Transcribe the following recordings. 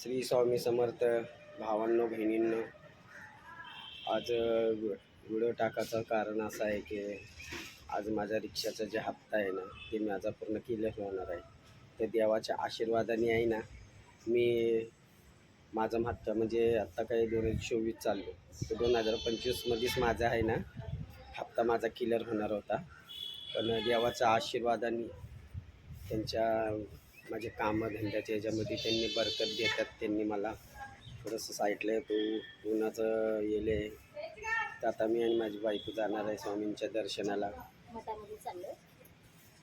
श्री स्वामी समर्थ भावांनो बहिणींनो आज व्हिडिओ टाकायचं कारण असं आहे की आज माझ्या रिक्षाचा जे हप्ता आहे ना ते माझा पूर्ण क्लिअर होणार आहे. तर देवाच्या आशीर्वादाने आहे ना मी माझं हप्ता म्हणजे आत्ता काही दोन हजार चोवीस चाललो तर दोन हजार पंचवीसमध्येच माझा आहे ना हप्ता माझा क्लिअर होणार होता. पण देवाच्या आशीर्वादाने त्यांच्या माझे कामं धंद्याच्या ह्याच्यामध्ये त्यांनी बरकत देतात. त्यांनी मला थोडंसं साईडला तू उन्हाचं येले तर आता मी आणि माझी बायको जाणार आहे स्वामींच्या दर्शनाला. मठामध्ये चाललोय.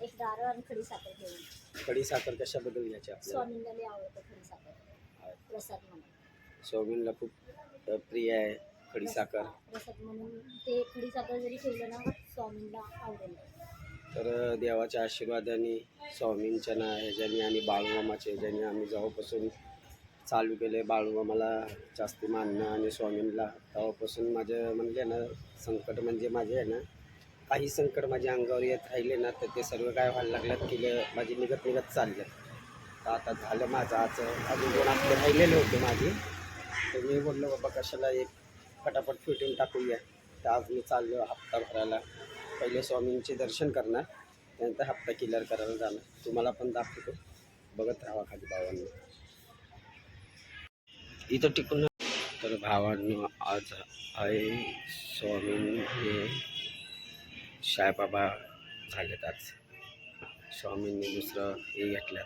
एक दारू आणि खडी साखर घेऊन. खडी साखर कशाबद्दल घ्यायची आपल्याला? स्वामींना लई आवडतं खडी साखर. प्रसाद म्हणून. स्वामींना खूप अ, प्रिय आहे खडी साखर. प्रसाद म्हणून. ते खडी साखर जरी ठेवलं ना स्वामींना आवडेल. तर देवाच्या आशीर्वादाने स्वामींच्या ना ह्याच्याने आणि बाळूमामाच्या ह्याच्याने आम्ही जेव्हापासून चालू केले बाळूमामाला जास्ती मानणं आणि स्वामींना तेव्हापासून माझं म्हणले ना संकट म्हणजे माझे आहे ना काही संकट माझ्या अंगावर येत राहिले ना तर ते सर्व काय व्हायला लागलं की ल- माझे निघत निघत चालले तर आता झालं माझं आज अजून दोन हप्ते राहिलेले होते माझे. तर मी बोललो बाबा कशाला एक फटाफट फिटून टाकूया. तर आज मी चाललो हप्ता भरायला. पहिले स्वामींचे दर्शन करणार त्यानंतर हप्ता क्लिअर करायला जाणार. तुम्हाला पण दाखवतो. बघत राहा खाली भावांनी. इथं टिकून तर भावांनो आज आहे स्वामी हे साईबाबा झालेत आज. स्वामींनी दुसरं हे घेतल्यात.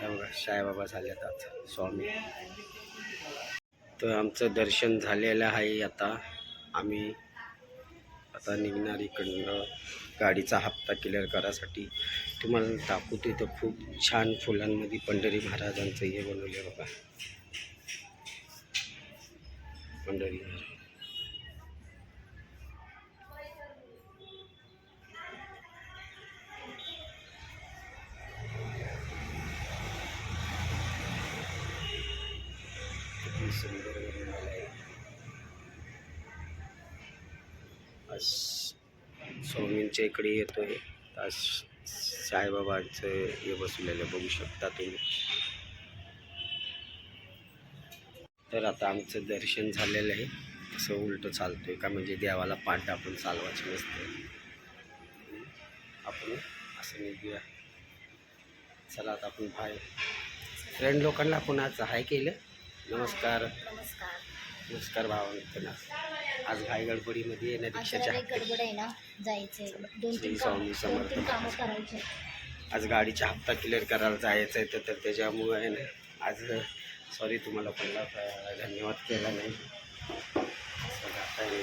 हे बघा साईबाबा झालेत आज स्वामी. तर आमचं दर्शन झालेलं आहे आता. आम्ही आता निघणार इकडनं गाडीचा हप्ता क्लिअर करायसाठी तुम्हाला दाखवतो इथं खूप छान फुलांमध्ये पंढरी महाराजांचं हे बनवले बघा. पंढरी महाराज. आज स्वामींच्या इकडे येतोय. आज साईबाबांचं हे बसलेलं बघू शकता तुम्ही. तर आता आमचं दर्शन झालेलं आहे. असं उलटं चालतोय का म्हणजे देवाला पाठ आपण चालवायचं नसतं आपण असं निघूया. चला आता आपण बाय फ्रेंड लोकांना आपण आज हाय केलं. नमस्कार. नमस्कार. नमस्कार भावांना. आज घाई गडबडीमध्ये येणं आज रिक्षाच्या जरा एक गडबड आहे ना जायचंय. दोन श्री तीन स्वामी काम दोन तीन समर्थ. कामं करायचे. आज गाडीचा हप्ता क्लिअर करायला जायचं आहे तर- तर त्याच्यामुळे आहे ना आज सॉरी तुम्हाला पहिला धन्यवाद केला नाही.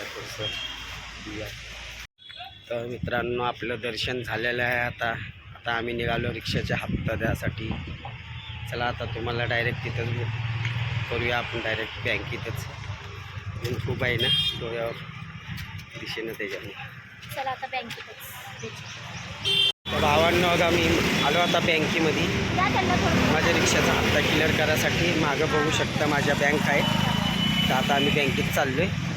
थोडंसं. तर मित्रांनो आपलं दर्शन झालेलं आहे आता. आता आम्ही निघालो रिक्षाचा हप्ता द्यासाठी. चला आता तुम्हाला डायरेक्ट तिथंच करूया आपण डायरेक्ट बँकेतच ऊन खूप आहे ना डोळ्यावर दिशेनं त्याच्यामुळे चला आता बँकेतच. भावांनो मी आलो आता बँकेमध्ये. माझ्या रिक्षाचा हप्ता क्लिअर करायसाठी मागं बघू शकता माझ्या बँक आहे. तर आता आम्ही बँकेत चाललो आहे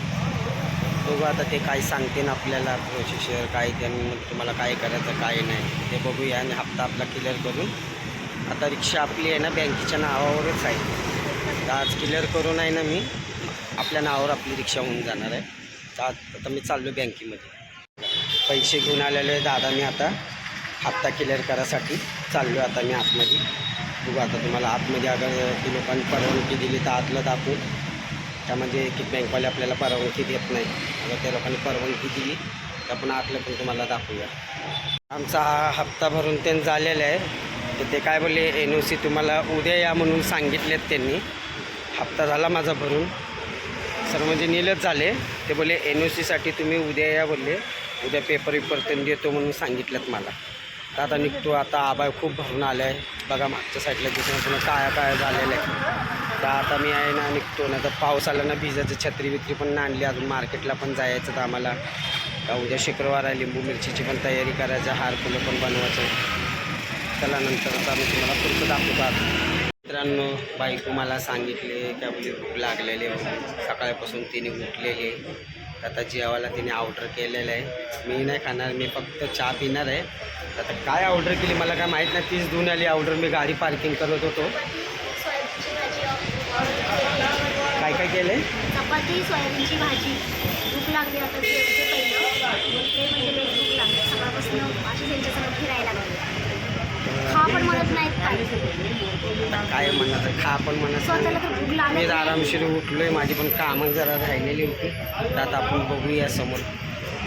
बघू आता ते काय सांगते ना आपल्याला प्रोसेसर काय त्यांनी तुम्हाला काय करायचं काय नाही. ते बघूया आणि हप्ता आपला क्लिअर करून. आता रिक्षा आपली आहे ना बँकेच्या नावावरच आहे. तर आज क्लिअर करून आहे ना मी. आपल्या नावावर आपली रिक्षा होऊन जाणार आहे. तर आता मी चाललो बँकेमध्ये. पैसे घेऊन आलेले दादा मी आता. हप्ता क्लिअर करायसाठी चाललो आता मी आतमध्ये. बघू आता तुम्हाला आतमध्ये अगर ती लोकांनी परवानगी दिली तर आतलं दाखवून त्यामध्ये एक एक बँकवाले आपल्याला परवानगी देत नाही अगर त्या लोकांनी परवानगी दिली तर आपण आतलं पण तुम्हाला दाखवूया. आमचा हा हप्ता भरून त्यांनी झालेला आहे. तर ते काय बोलले एन ओ सी तुम्हाला उद्या या म्हणून सांगितलेत त्यांनी. हप्ता झाला माझा भरून. सर म्हणजे नीलच झाले. ते बोलले एन ओ सीसाठी तुम्ही उद्या या बोलले. उद्या पेपर विपर त्यांनी देतो म्हणून सांगितलं मला. तर आता निघतो. आता आबाय खूप भरून आलं आहे बघा मागच्या साईडला दिसून पुन्हा काळ्या काळ्या झालेलं आहे. तर आता मी आहे ना निघतो. ना तर पाऊस आला ना भिजायचं छत्री बित्री पण आणली. अजून मार्केटला पण जायचं तर आम्हाला. का उद्या शुक्रवार आहे लिंबू मिरचीची पण तयारी करायचं हार फुलं पण बनवायचं. चला नंतर आता मी तुम्हाला पुढचं दाखवतो. आता मित्रांनो बायको मला सांगितले त्या म्हणजे भूक लागलेली आहे. सकाळपासून तिने उठलेली आहे. तर आता जेवायला तिने ऑर्डर केलेलं आहे. मी नाही खाणार मी फक्त चहा पिणार आहे. आता काय ऑर्डर केली मला काय माहीत नाही. तीच धुवून आली ऑर्डर मी गाडी पार्किंग करत होतो. काय आणलेलं आहे चपाती सोयाबीनची भाजी. भूक लागली आता जेवते पहिलं. म्हणजे भूक लागली. सकाळपासून अशी त्यांच्यासमोर फिरायला लागली. खा पण म्हणत नाहीत काय? काय म्हणत खा पण म्हणत मी. आरामशीर उठलोय माझी पण कामं जरा राहिलेली होती. तर आता आपण बघूया समोर.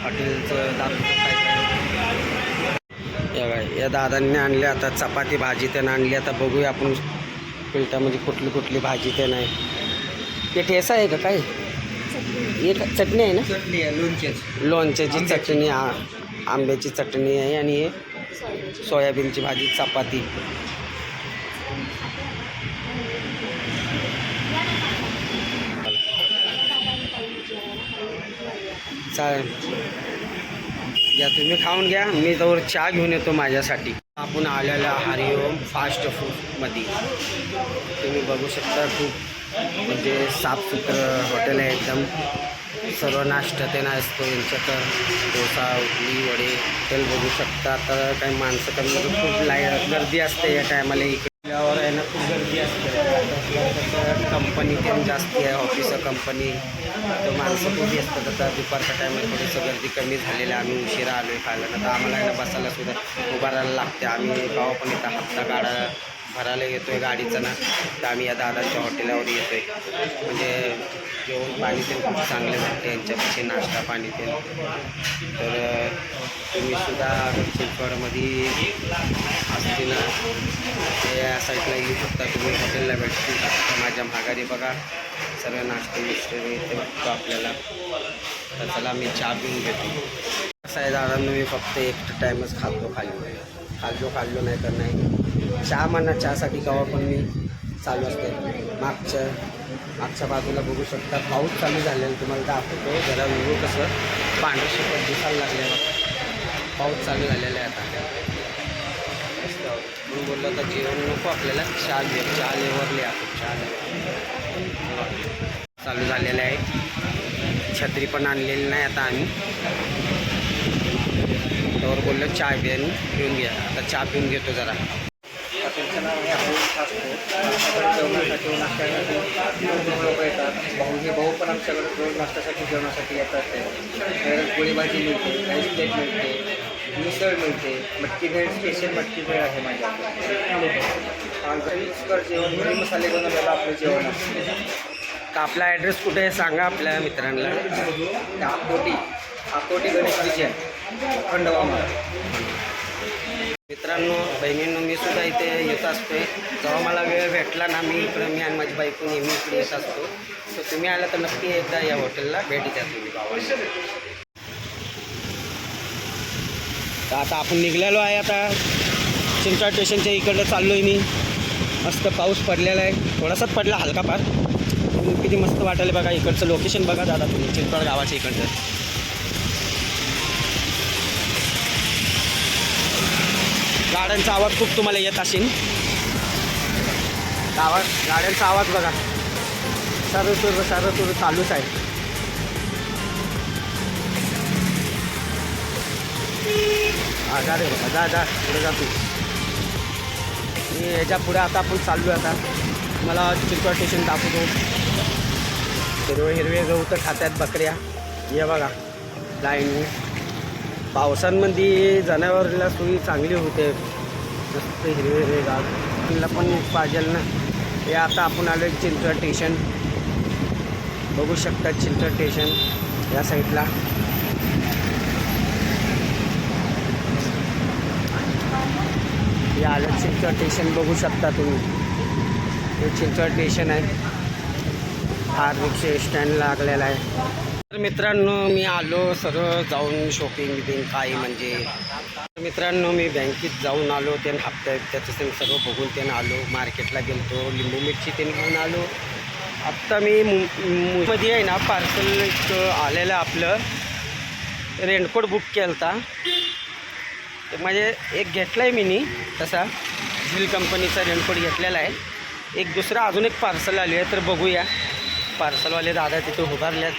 हॉटेलचं काय काय या बाई, या दादांनी आणले आता चपाती भाजी त्यानं आणली. आता बघूया आपण पिलटामध्ये कुठली कुठली भाजी ते नाही ते ठेसा आहे का काय? एक चटणी आहे ना? चटणी आहे लोणचेच लोणच्याची चटणी आंब्याची चटणी आहे आणि हे सोयाबीनची भाजी चपाती. चालेल. या तुम्ही खाऊन घ्या. मी जवळ चहा घेऊन येतो माझ्यासाठी. आपण आलेला हरिओम फास्ट फूडमध्ये तुम्ही बघू शकता खूप म्हणजे साफसुथरं हॉटेल आहे एकदम. सर्व नाश्ता ते असतो यांच्याकडं डोसा इडली वडे तेल बघू शकता. तर काही माणसं कमी म्हणजे खूप लाय गर्दी असते या टायमाला इकडल्यावर आहे ना खूप गर्दी असते. कंपनी पण जास्ती आहे ऑफिस कंपनी तर माणसं खूप असतात. आता दुपारच्या टायमाला थोडीसं गर्दी कमी झालेली आहे. आम्ही उशिरा आलो आहे खायला. तर आम्हाला बसायला सुद्धा उभारायला लागते. आम्ही गाव पण इथं हप्ता काढा भरायला येतो आहे गाडीचं ना. तर आम्ही या दादाच्या हॉटेलावर येतो आहे म्हणजे जेवण पाणी ते खूप चांगले भेटते यांच्यापाशी नाश्ता पाणी ते तर तुम्ही सुद्धा चिंचवडमध्ये असतील ना ते या साईडला येऊ शकता. तुम्ही हॉटेलला भेटू शकता. माझ्या माघारी बघा सर्व नाश्ते बिश्ते इथे भेटतो आपल्याला. तर चला मी चहा पिऊन घेतो. कसं आहे दादांनो मी फक्त एक टाईमच खातो खाल्लो खाल्लो खाल्लो नाही तर नाही. चहा म्हणा चहासाठी केव्हा पण मी चालू असते. मागच्या मागच्या बाजूला बघू शकता पाऊस चालू झालेला तुम्हाला दाखवतो जरा विवो कसं पांढरं शिकत दिसायला लागले पाऊस चालू झालेला आहे आता. मी बोललो तर जेवण नको आपल्याला चहा घे चहा लेवरले आपण चहा चालू झालेलं आहे. छत्री पण आणलेली नाही आता आम्ही. त्यावर बोललो चहा पिऊन पिऊन घ्या आता चहा पिऊन घेतो जरा. हॉटेलचं जेवणासाठी नाश्त्यासाठी भरपूर लोक येतात भाऊ हे भाऊ पण आमच्याकडे दोन नाश्त्यासाठी जेवणासाठी येतात ते गोळीबाजी भाजी मिळते राईस प्लेट मिळते मिसळ मिळते मटकी भेळ स्पेशल मटकी भेळ आहे माझ्याकडे आणि कर जेवण घरी मसाले बनवलेलं आपलं जेवण तर आपला ॲड्रेस कुठे आहे सांगा आपल्या मित्रांना. अकोटी अकोटी गणेश किचन खंडवामध्ये मित्रांनो बहिणींनो मी सुद्धा इथे येत असतोय. जेव्हा मला वेळ भेटला ना मी इकडं मी आणि माझी बायको नेहमी इकडे येत असतो. तर तुम्ही आला तर नक्की एकदा या हॉटेलला भेट द्या तुम्ही. तर आता आपण निघलेलो आहे आता. चिंचा स्टेशनच्या इकडलं चाललो आहे मी. मस्त पाऊस पडलेला आहे. थोडासाच पडला हलका फार. किती मस्त वाटायला बघा इकडचं लोकेशन बघा दादा तुम्ही चिंचवड गावाच्या इकडचं. गाड्यांचा आवाज खूप तुम्हाला येत असेल. आवाज गाड्यांचा आवाज बघा. सर्व सुरू सर्व सुरू चालूच आहे. हा जा रे बाबा जा जा पुढे जा तू. मी ह्याच्या पुढे आता आपण चाललो आता. मला चिंचवड स्टेशन दाखवतो. हिरवे हिरवे गहू तर खात्यात बकऱ्या. ये बघा लाईन. पावसांमध्ये जनावरला सोयी चांगली होते. मस्त हिरवे हिरवे गाव पण पाहिजे ना. हे आता आपण आलो चिंचवड स्टेशन बघू शकता चिंचवड स्टेशन या साईडला या आलं चिंचवड स्टेशन बघू शकता तुम्ही. हे चिंचवड स्टेशन आहे. फार रिक्षा स्टँड लागलेला आहे. तर मित्रांनो मी आलो सरळ जाऊन शॉपिंग बिपिंग काही म्हणजे. मित्रांनो मी बँकेत जाऊन आलो त्यानं हप्त्या त्याचं त्यांनी सर्व बघून त्यानं आलो मार्केटला गेलतो लिंबू मिरची त्याने घेऊन आलो. आत्ता मी मु- आहे ना पार्सल एक आलेलं आपलं. रेनकोट बुक केला होता म्हणजे एक घेतला आहे मी तसा झील कंपनीचा रेनकोट घेतलेला आहे. एक दुसरा अजून एक पार्सल आली आहे तर बघूया. पार्सलवाले दादा तिथे उभारल्यात.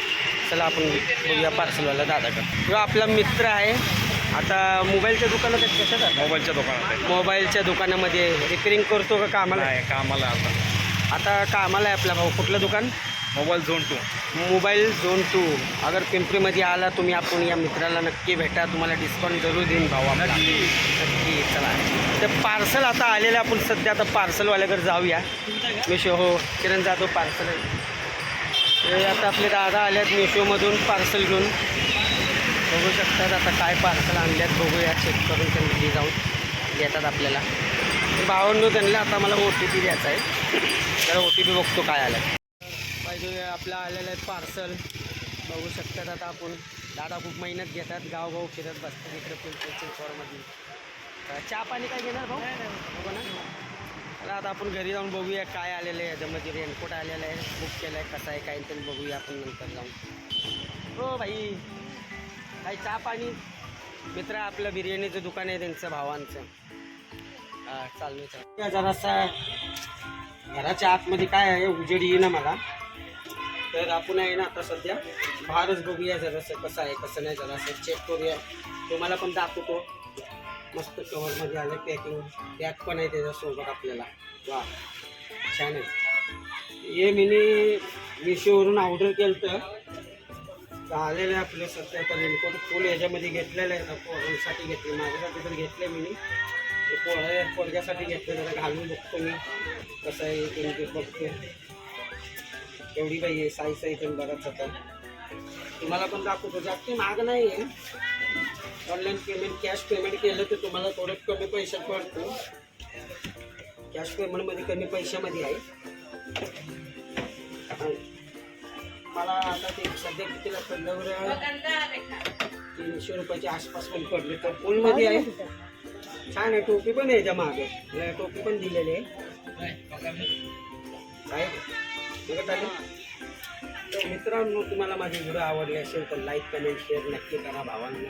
चला आपण बघूया पार्सलवाला दादाकडे. जो आपला मित्र आहे. आता मोबाईलच्या दुकानात आहेत कशा जातात मोबाईलच्या दुकानात आहे मोबाईलच्या दुकानामध्ये. रिपेरिंग करतो का कामाला? नाही कामाला आता. आता कामाला आहे आपला भाऊ. कुठलं दुकान? Mobile zone two. Mobile zone two. अगर पिंपरीमध्ये आला तुम्ही आपण या मित्राला नक्की भेटा. तुम्हाला डिस्काउंट जरूर देईन भाऊ आपला. नक्की. चला. ते पार्सल आता आलेलं आपण सध्या आता पार्सलवाल्याकडे जाऊया. मिशो हो. किरण जाधव पार्सल ते आता आपले दादा आल्यात मिशोमधून पार्सल घेऊन. बघू शकतात आता काय पार्सल आणल्यात बघूया चेक करून त्यांनी जाऊन देतात आपल्याला. भावांनो त्यांना आता मला ओ टी पी द्यायचा आहे. तर ओ टी पी बघतो काय आलं पाहिजे आपलं आलेलं आहे पार्सल बघू शकतात आता आपण. दादा खूप मेहनत घेतात गावगाव फिरत बसतात इकडे पिंपरी चिंचवडमध्ये चहा पाणी काय घेणार भाऊ? बघा ना. तर आता आपण घरी जाऊन बघूया काय आलेलं आहे. याच्यामध्ये रेनकोट आलेलं आहे. बुक केलं आहे कसं आहे काय ते बघूया आपण नंतर जाऊन. हो भाई. काही चहा पाणी? मित्र आपलं बिर्याणीचं दुकान आहे त्यांचं भावांचं. हां चालू चालू जरासा घराच्या आतमध्ये काय आहे उजेड येईना मला. तर आपण आहे ना आता सध्या बाहेरच बघूया जरासं कसं आहे कसं नाही जरासं चेक करूया. तुम्हाला पण दाखवतो. मस्त कवरमध्ये आलं पॅकिंग पॅक पण आहे त्याच्यासोबत आपल्याला. वा छान आहे. हे मिनी मिशोवरून ऑर्डर केलं तर आलेलं आहे आपलं सध्या आता रेनकोट फुल याच्यामध्ये घेतलेलं आहे. ना पोरांसाठी घेतले माझ्यासाठी तर घेतले मी ते पोळ्या पोरग्यासाठी घेतलं जरा घालून बघतो मी. कसं आहे ते ते बघतो. एवढी बाई आहे साई साई पण बघत होता तुम्हाला पण दाखवतो. जास्त महाग नाही आहे. ऑनलाईन पेमेंट कॅश पेमेंट केलं तर तुम्हाला थोडं कमी पैशात पडतो कॅश पेमेंटमध्ये कमी पैशामध्ये आहे. मला आता ते सध्या किती पडल्यावर तीनशे रुपयाच्या आसपास पण पडले. तर फुलमध्ये आहे. छान आहे. टोपी पण आहे त्या मागे. मला टोपी पण दिलेली आहे. बघत आले तर मित्रांनो तुम्हाला माझे व्हिडिओ आवडले असेल तर लाईक कमेंट शेअर नक्की करा भावांना.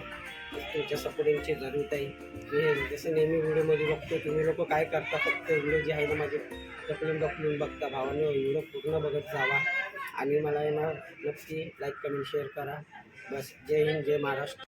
तुमच्या सपोर्टिंगची जरूरत आहे. मी जसं नेहमी व्हिडिओमध्ये बघतो तुम्ही लोक काय करता फक्त व्हिडिओ जे आहे ना माझे डकलून डकलून बघता भावाने व्हिडिओ पूर्ण बघत जावा. आणि मला आहे ना नक्की लाईक कमेंट शेअर करा. बस जय हिंद जय महाराष्ट्र.